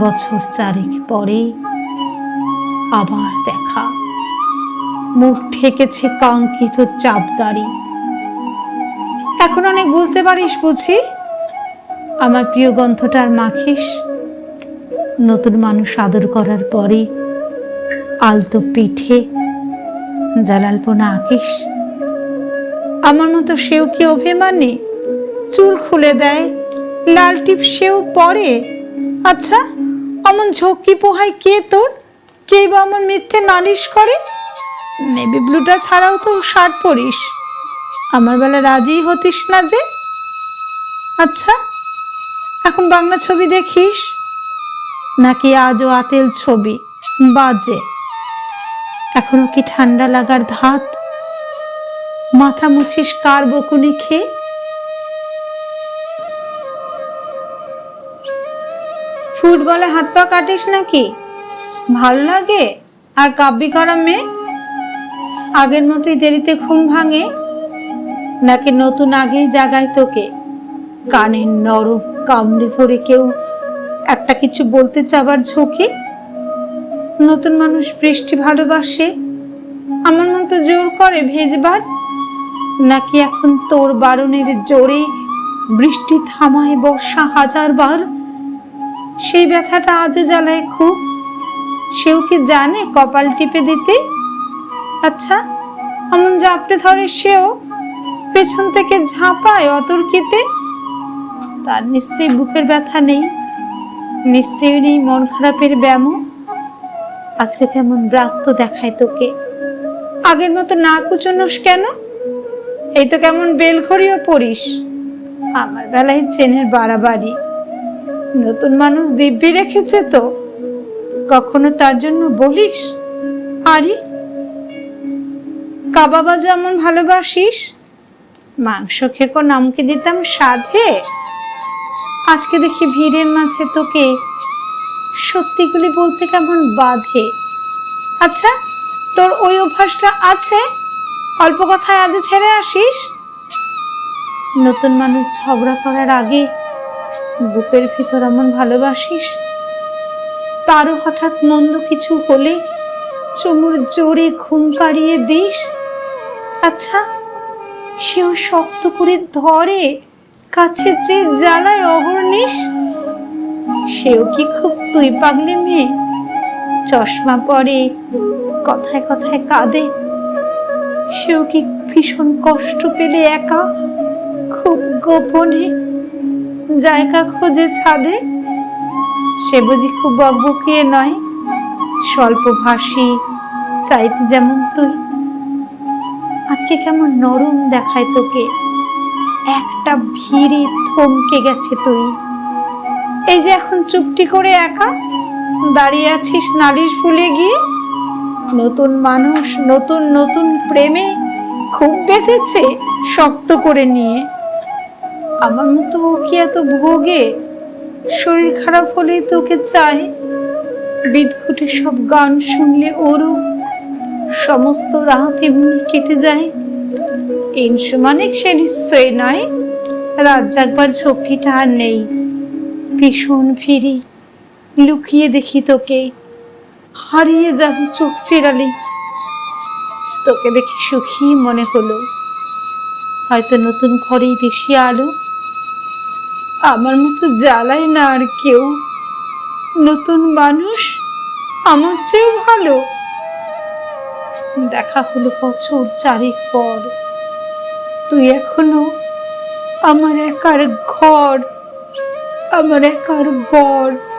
বছর চারেক পরে আবার দেখা। মুখ ঠেকেছে কাঙ্ক্ষিত চাপদারি। এখন অনেক বুঝতে পারিস বুঝি? আমার প্রিয় গন্থটার মাখিস। নতুন মানুষ আদর করার পরে আলতো পিঠে জালালপনা আঁকিস। আমার মতো সেও কি অভিমানী? চুল খুলে দেয়, লাল টিপ সেও পরে। আচ্ছা অমন ঝক্কি পোহায় কে তোর? কে বা অমন মিথ্যে নালিশ করে? নেভি ব্লুটা ছাড়াও তো শার্ট পরিস। আমার বেলা রাজি হতিস না যে। আচ্ছা এখন বাংলা ছবি দেখিস? নাকি আজও আতেল ছবি? বাজে। এখনও কি ঠান্ডা লাগার ধাত? মাথা মুছিস কার বকুনি খেয়ে? ফুটবলে হাত পা কাটিস নাকি? ভালো লাগে? আর কাব্যি করা মেয়ে? আগের মতোই দেরিতে ঘুম ভাঙে? নাকি নতুন আগেই জাগায় তোকে? কানের নরম কামড়ে ধরে কেউ একটা কিছু বলতে চাবার ঝুঁকি? নতুন মানুষ বৃষ্টি ভালোবাসে? আমার মন তো জোর করে ভেজবার? নাকি এখন তোর বারণের জোরে বৃষ্টি থামায় বর্ষা হাজারবার? সেই ব্যথাটা আজও জ্বালায় খুব। সেও কি জানে কপাল টিপে দিতে? আচ্ছা এমন জাপটে ধরে সেও পেছন থেকে ঝাঁপায় অতর্কিতে? তার নিশ্চয়ই বুকের ব্যথা নেই। নিশ্চয়ই নেই মন খারাপের ব্যামো আজকে কেমন ব্রাত্য দেখায় তোকে। আগের মতো না কুচনোস কেন? এই তো কেমন বেলঘড়িও পড়িস। আমার বেলায় চেনের বাড়াবাড়ি। নতুন মানুষ দিব্যি রেখেছে তো? কখনো তার জন্য বলিস? আরে, কাবাবা যেমন ভালোবাসিস, মাংস খেকো নামকে দিতাম সাধে। আজকে দেখি ভিড়ের মাঝে তোকে সত্যিগুলি বলতে কেমন বাধে। আচ্ছা তোর ওই অভ্যাসটা আছে? অল্প কথায় আজও ছেড়ে আসিস? নতুন মানুষ ঝগড়া করার আগে বুকের ভিতর এমন ভালোবাসিস? তারও হঠাৎ মন্দ কিছু হলে চুমুর জোরে ঘুম পাড়িয়ে দিস? আচ্ছা সেও শক্ত করে ধরে কাছে যে জ্বালায় অহর্নিশ সেও কি খুব তুই পাগলি মেয়ে? চশমা পরে কথায় কথায় কাঁদে। সেও কি ভীষণ কষ্ট পেলে একা? খুব গোপনে জায়গা খোঁজে ছাদে। সে বুঝি খুব বকবকিয়ে নয়। স্বল্প ভাষী, চাইতে যেমন তুই। আজকে কেমন নরম দেখায় তোকে। একটা ভিড়ে থমকে গেছে তুই। এই যে এখন চুপটি করে একা, দাঁড়িয়ে আছিস নালিশ ভুলে গিয়ে। নতুন মানুষ, নতুন নতুন প্রেমে খুব বেঁধেছে শক্ত করে নিয়ে। আমার মতো কি এত ভোগে? শরীর খারাপ হলেই তোকে চায় বিদঘুটে সব গান শুনলে ওরও সমস্ত রাত এমনি কেটে যায়। ইনসুমানিক সে নিশ্চয় নয় রাত জাগবার ঝক্কিটা আর নেই। ভীষণ ফিরি লুকিয়ে দেখি তোকে। হারিয়ে যাবে চোখ ফেরালি। তোকে দেখে সুখী মনে হলো। হয়তো নতুন ঘরেই বেশি আলো। আমার মতো জ্বালাই না আর কেউ? নতুন মানুষ? আমার চেয়েও ভালো। দেখা হলো বছর চারিক পর। তুই এখনও আমার একার ঘর, আমার একার বর।